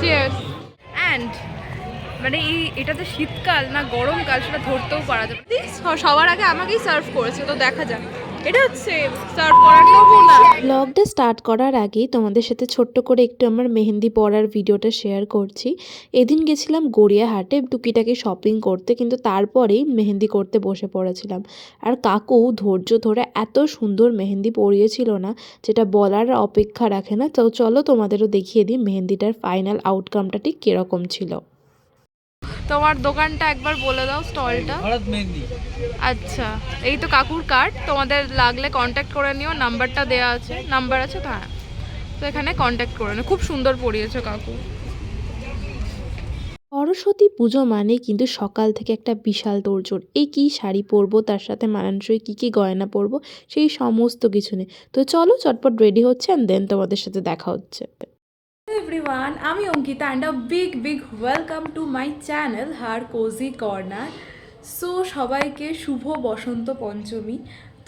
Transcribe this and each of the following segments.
Cheers and মানে এই এটা যে শীতকাল না গরমকাল সেটা ধরতেও পারা যাবে। সবার আগে আমাকেই সার্ভ করেছে তো দেখা যাক। ব্লগটা স্টার্ট করার আগেই তোমাদের সাথে ছোট্ট করে একটু আমার মেহেন্দি পরার ভিডিওটা শেয়ার করছি। এদিন গেছিলাম গড়িয়াহাটে টুকিটাকি শপিং করতে, কিন্তু তারপরেই মেহেন্দি করতে বসে পড়েছিলাম। আর কাকু ধৈর্য ধরে এত সুন্দর মেহেন্দি পরিয়েছিল না, যেটা বলার অপেক্ষা রাখে না। তো চলো তোমাদেরও দেখিয়ে দিই মেহেন্দিটার ফাইনাল আউটকামটা ঠিক কীরকম ছিল। তোমার দোকানটা একবার বলে দাও স্টলটা। আচ্ছা এই তো কাকুর কার্ড তোমাদের লাগলে কন্ট্যাক্ট করে নিও নাম্বারটা দেওয়া আছে নাম্বার আছে তো হ্যাঁ তো এখানে কন্ট্যাক্ট করে নিও। খুব সুন্দর পড়িয়েছে কাকু। সরস্বতী পুজো মানে কিন্তু সকাল থেকে একটা বিশাল তোড়জোড়। এই কী শাড়ি পরবো তার সাথে মানানসই কী কী গয়না পরবো সেই সমস্ত কিছু নেই তো চলো চটপট রেডি হচ্ছে অ্যান্ড দেন তোমাদের সাথে দেখা হচ্ছে। এভরিওয়ান আমি Ankita and a big big welcome to my channel her cozy corner so সবাইকে শুভ বসন্ত পঞ্চমী।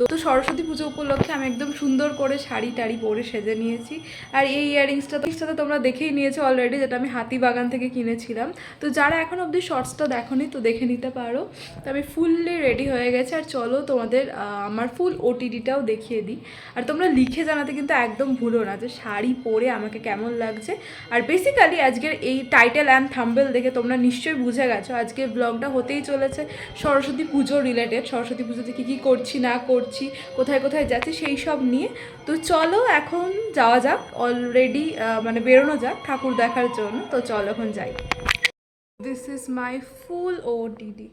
তো তো সরস্বতী পুজো উপলক্ষে আমি একদম সুন্দর করে শাড়ি টাড়ি পরে সেজে নিয়েছি। আর এই ইয়ারিংসটা তো তোমরা দেখেই নিয়েছো অলরেডি যেটা আমি হাতিবাগান থেকে কিনেছিলাম। তো যারা এখন অবধি শর্টসটা দেখোনি, তো দেখে নিতে পারো। তো আমি ফুললি রেডি হয়ে গেছে। আর চলো তোমাদের আমার ফুল ওটিডিটাও দেখিয়ে দিই। আর তোমরা লিখে জানাতে কিন্তু একদম ভুলো না যে শাড়ি পরে আমাকে কেমন লাগছে। আর বেসিক্যালি আজকের এই টাইটেল অ্যান্ড থাম্বেল দেখে তোমরা নিশ্চয়ই বুঝে গেছো। আজকে ব্লগটা হতেই চলেছে সরস্বতী পুজো রিলেটেড সরস্বতী পুজোতে কী কী করছি, না করছি। কোথায় কোথায় যাচ্ছি সেই সব নিয়ে। তো চলো এখন যাওয়া যাক অলরেডি মানে বেরোনো যাক ঠাকুর দেখার জন্য। তো চলো এখন যাই। দিস ইজ মাই ফুল ও ডিডি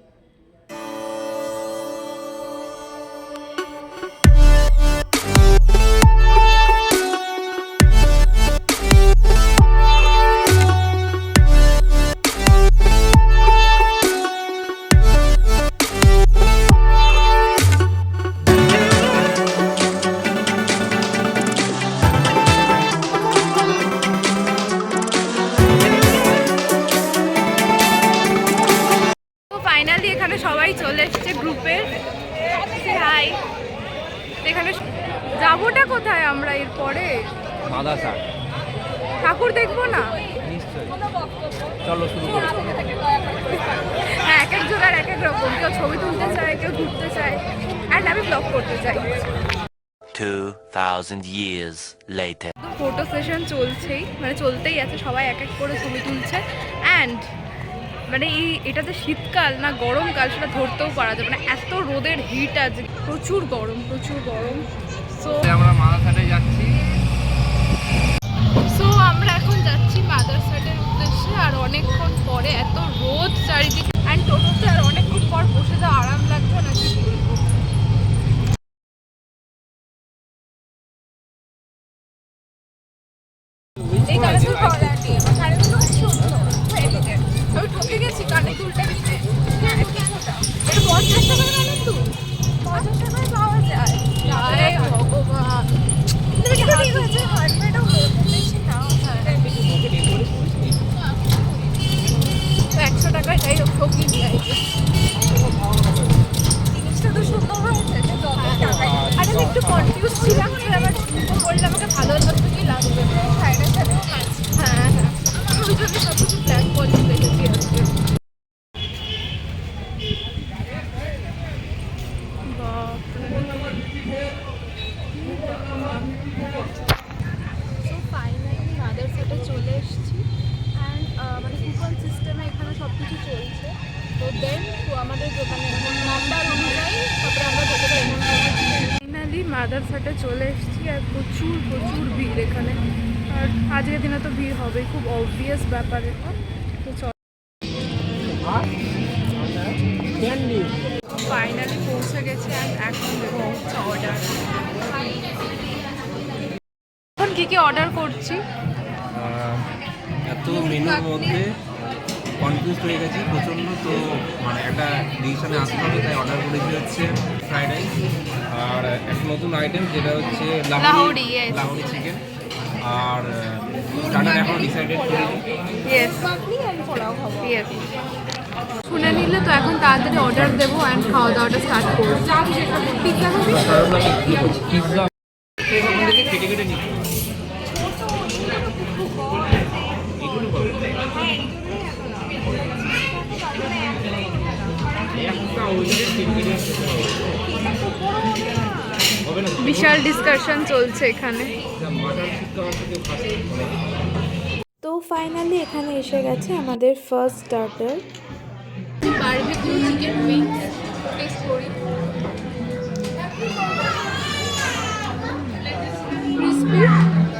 ফাইনালি এখানে সবাই চলে এসেছে গ্রুপের হাই এখানে যাবোটা কোথায় আমরা এরপরে? মাদাসা। ঠাকুর দেখব না? চলো শুরু হ্যাঁ এক এক জোগাড় এক এক রকম। কেউ ছবি তুলতে চায় কেউ ঘুরতে চায়। অ্যান্ড আমি ব্লগ করতে চাই। 2,000 years later. ফটো সেশন চলছেই। মানে চলতেই আছে সবাই এক এক করে ছবি তুলছে। অ্যান্ড মানে এই এটা যে শীতকাল না গরমকাল সেটা ধরতেও পারা যাবে মানে এত রোদের হিট আছে প্রচুর গরম প্রচুর গরম। সো আমরা মাদারসাটে যাচ্ছি। সো আমরা এখন যাচ্ছি মাদারসাটের উদ্দেশ্যে আর অনেকক্ষণ পরে এত রোদ চারিদিকে সেটে চলে এসেছি আর প্রচুর প্রচুর ভিড় এখানে। আর আজকের দিনে তো ভিড় হবে খুব অবভিয়াস ব্যাপার এটা। তো চল। ফাইনালি পৌঁছে গেছে আর এখন দেবো হচ্ছে অর্ডার এখন কী কী অর্ডার করছি? এত মেনুর মধ্যে কনফিউজ হয়ে গেছি। প্রচণ্ড তো মানে একটা ডিসিশনে আসতে হবে তাই অর্ডার করেছি হচ্ছে ফ্রাইড রাইস আর একটা নতুন আইটেম যেটা হচ্ছে লাহোরি, লাহোরি চিকেন আর স্টার্টার এখনও ডিসাইডেড ইয়েস ইয়েস শুনে নিলে তো এখন তাড়াতাড়ি অর্ডার দেবো অ্যান্ড খাওয়া দাওয়াটা স্টার্ট করব। পিৎজা পিৎজা কেটে কেটে নিচ্ছি। বিশাল ডিসকাশন চলছে এখানে। তো ফাইনালি এখানে এসে গেছে আমাদের first starter barbecue chicken wings taste করি ক্রিসপি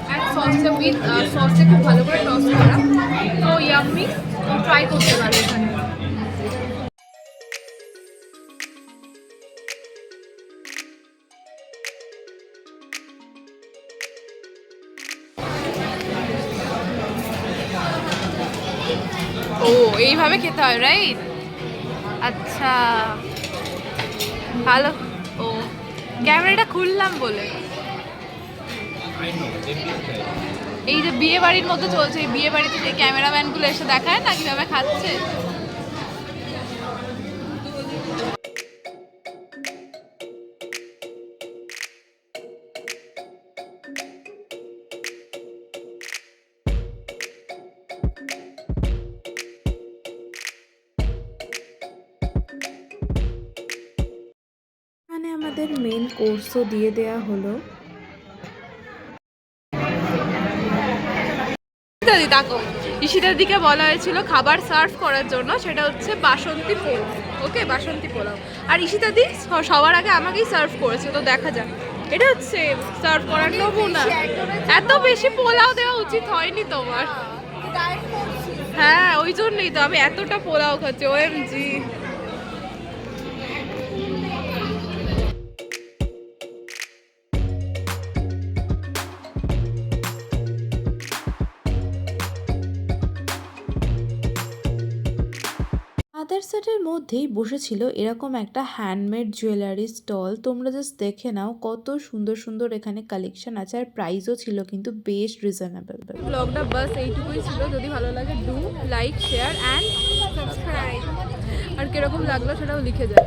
অ্যান্ড সসটা উইথ সসটা খুব ভালো করে টস করা। তো ইয়াম্মি ট্রাই করতে পারো এখানে। এইভাবে খেতে হয় রাইট আচ্ছা ভালো। ও ক্যামেরাটা খুললাম বলে। এই যে বিয়ে বাড়ির মধ্যে চলছে এই বিয়ে বাড়িতে যে ক্যামেরাম্যানগুলো এসে দেখায় না কীভাবে খাচ্ছে? আমাদের মেন কোর্সও দিয়ে দেয়া হলো। ইত্যাদি তাকো ঈশিতার দিকে বলা হয়েছিল খাবার সার্ভ করার জন্য সেটা হচ্ছে বাসন্তী পোলাও। ওকে বাসন্তী পোলাও। আর ঈশিতাদি সবার আগে আমাকেই সার্ভ করেছে তো দেখা যাক। এটা হচ্ছে সার্ভ করার নমুনা এত বেশি পোলাও দেওয়া উচিত হয়নি তোমার। হ্যাঁ ওই জন্যই তো আমি এতটা পোলাও খাচ্ছি ওএমজি আদার সেটের মধ্যেই বসেছিল এরকম একটা হ্যান্ডমেড জুয়েলারি স্টল তোমরা জাস্ট দেখে নাও কত সুন্দর সুন্দর এখানে কালেকশন আছে আর প্রাইসও ছিল কিন্তু বেশ রিজনেবল ব্লগটা বাস এইটুকুই ছিল যদি ভালো লাগে do like share and subscribe আর কীরকম লাগল সেটাও লিখে যাও